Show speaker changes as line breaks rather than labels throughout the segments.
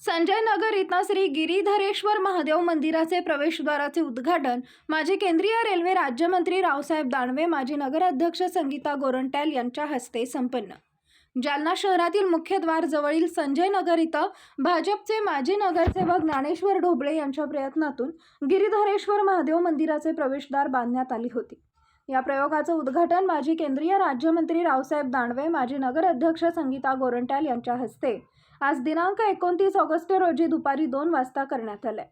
संजय नगर इथं श्री गिरीधरेश्वर महादेव मंदिराचे प्रवेशद्वाराचे उद्घाटन माजी केंद्रीय रेल्वे राज्यमंत्री रावसाहेब दानवे माजी नगराध्यक्ष संगीता गोरंट्याल यांच्या हस्ते संपन्न. जालना शहरातील मुख्यद्वार जवळील संजय नगर इथं भाजपचे माजी नगरसेवक ज्ञानेश्वर ढोबळे यांच्या प्रयत्नातून गिरीधरेश्वर महादेव मंदिराचे प्रवेशद्वार बांधण्यात आली होती. या प्रयोगाचं उद्घाटन माजी केंद्रीय राज्यमंत्री रावसाहेब दानवे माजी नगराध्यक्ष संगीता गोरंट्याल यांच्या हस्ते आज दिनांक एकोणतीस ऑगस्ट रोजी दुपारी दोन वाजता करण्यात आलं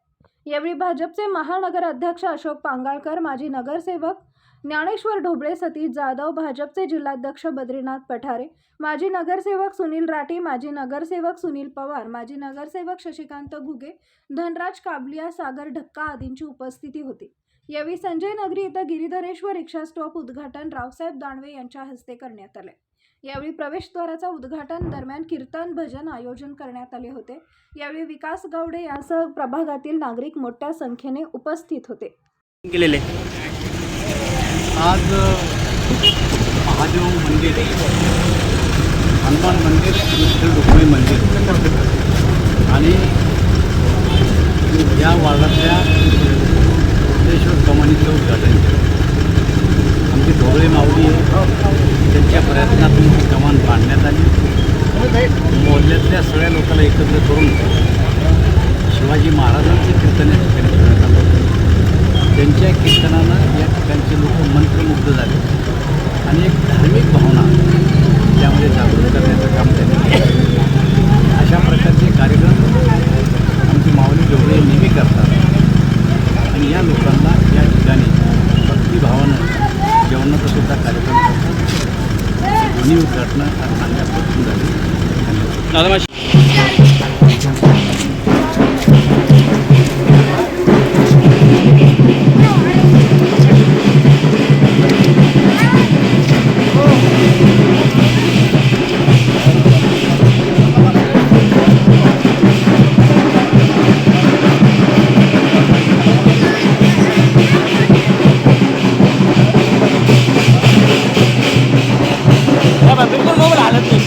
यावेळी भाजपचे महानगर अध्यक्ष अशोक पांगाळकर माजी नगरसेवक ज्ञानेश्वर ढोबळे सतीश जाधव भाजपचे जिल्हाध्यक्ष बद्रीनाथ पठारे माजी नगरसेवक सुनील राठी माजी नगरसेवक सुनील पवार माजी नगरसेवक शशिकांत घुगे धनराज काबलिया सागर ढक्का आदींची उपस्थिती होती. यावेळी संजय नगरी इथं गिरीधरेश्वर रिक्षा स्टॉप उद्घाटन रावसाहेब दानवे यांच्या हस्ते करण्यात आले. यावेळी प्रवेशद्वाराचा उद्घाटन दरम्यान कीर्तन भजन आयोजन करण्यात आले होते. यावेळी विकास गावडे यासह प्रभागातील नागरिक मोठ्या संख्येने उपस्थित होते.
गेलेले
आज महादेव मंदिर हनुमान मंदिर रुक्मिणी मंदिर आणि या वार्डातल्या कमानीचं उद्घाटन केलं. आमची ढोबळे माऊली त्यांच्या प्रयत्नातून ही कमान बांधण्यात आली. मोहल्ल्यातल्या सगळ्या लोकांना एकत्र करून शिवाजी महाराजांचे कीर्तन या ठिकाणी करण्यात आलं होतं. त्यांच्या कीर्तनानं या ठिकाणचे लोक मंत्रमुग्ध झाले. आणि एक न्यूज घटना Prepárate